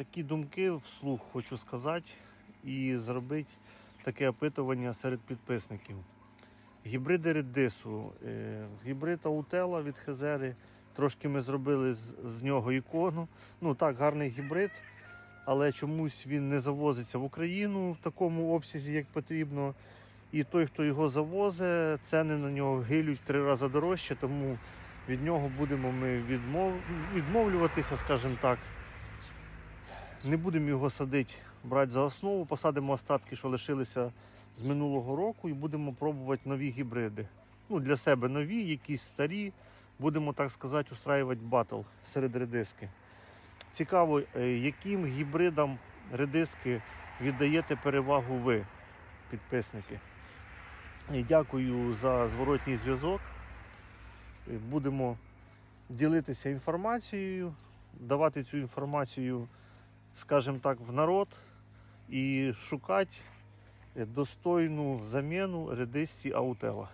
такі думки вслух хочу сказати і зробити таке опитування серед підписників. Гібриди редису, е, гібрид Аутела від Хезери. Трошки ми зробили з, з нього ікону. Ну так, гарний гібрид, але чомусь він не завозиться в Україну в такому обсязі, як потрібно. І той, хто його завозить, ціни на нього гилють три рази дорожче, тому від нього будемо ми відмов... відмовлюватися, скажімо так. Не будемо його садити, брати за основу, посадимо остатки, що лишилися з минулого року, і будемо пробувати нові гібриди. Ну, для себе нові, якісь старі. Будемо, так сказати, устраювати батл серед редиски. Цікаво, е, яким гібридам редиски віддаєте перевагу ви, підписники. Дякую за зворотній зв'язок. Е, Будемо ділитися інформацією, давати цю інформацію, скажімо так, в народ і шукати е, достойну заміну редисці Аутела.